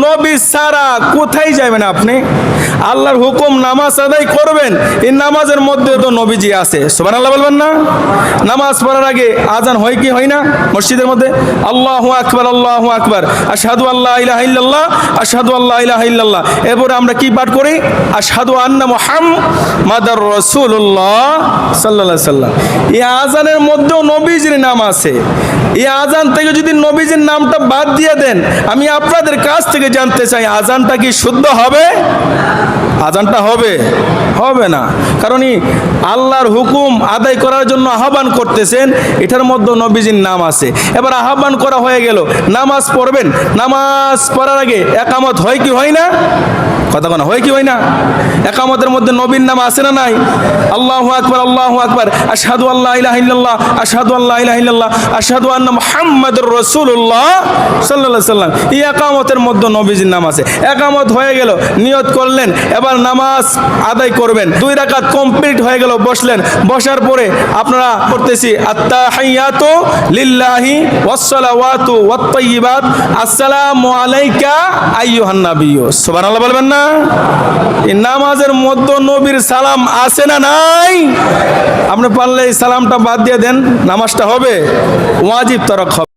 নবী সারা কোথায় যাবেন আপনি আল্লাহর হুকুম নামাজ আদায় করবেন। এই নামাজের মধ্যে তো নবীজি আছে। সোবান আল্লাহ বলবেন না? নামাজ পড়ার আগে আজান হয় কি হয় না? মসজিদের মধ্যে? আল্লাহ আকবার আল্লাহ আকবার। আশহাদু আল্লাহ ইলাহা ইল্লাল্লাহ, আশহাদু আল্লাহ ইলাহা ইল্লাল্লাহ। এরপরে আমরা কি পাঠ করি? আশহাদু আন্না মুহাম্মাদার রাসূলুল্লাহ সাল্লাল্লাহু আলাইহি সাল্লাম। এই আজানের মধ্যেও নবীজির নাম আছে। এই আজান থেকে যদি নবীজির নামটা বাদ দিয়ে দেন, আমি আপনাদের কাছ থেকে জানতে চাই, আজানটা কি শুদ্ধ হবে? Yeah. আজানটা হবে। হবে না। কারণ আল্লাহর হুকুম আদায় করার জন্য আহ্বান করতেছেন, এটার মধ্যে নবীজির নাম আছে। এবার আহ্বান করা হয়ে গেল, নামাজ পড়বেন। নামাজ পড়ার আগে একামত হয় কি হয় না? কথা কোনো হয় কি হয় না? একামতের মধ্যে নবীর নাম আছে না নাই? আল্লাহ আকবার আল্লাহ আকবার। আশহাদু আল্লাহ ইলাহা ইল্লাল্লাহ, আশহাদু আল্লাহ ইলাহা ইল্লাল্লাহ, আশহাদু আন্না মুহাম্মাদুর রাসূলুল্লাহ সাল্লাল্লাহু আলাইহি সাল্লাম এই একামতের মধ্যে নবীজির নাম আছে। একামত হয়ে গেল, নিয়ত করলেন। এবার নামাজ আদায় করবেন। দুই রাকাত কমপ্লিট হয়ে গেল, বসলেন। বসার পরে আপনারা করতেছি আত্তাহিয়াতু লিল্লাহি ওয়াসসালাওয়াতু ওয়াত-তাইয়্যিবাত আসসালামু আলাইকা আইয়ুহান সুবহানাল্লাহ বলবেন না? এই নামাজের মধ্যে নবীর সালাম আছে না নাই? আপনি পারলে এই সালামটা বাদ দিয়ে দেন, নামাজটা হবে, ওয়াজিব তরক হবে।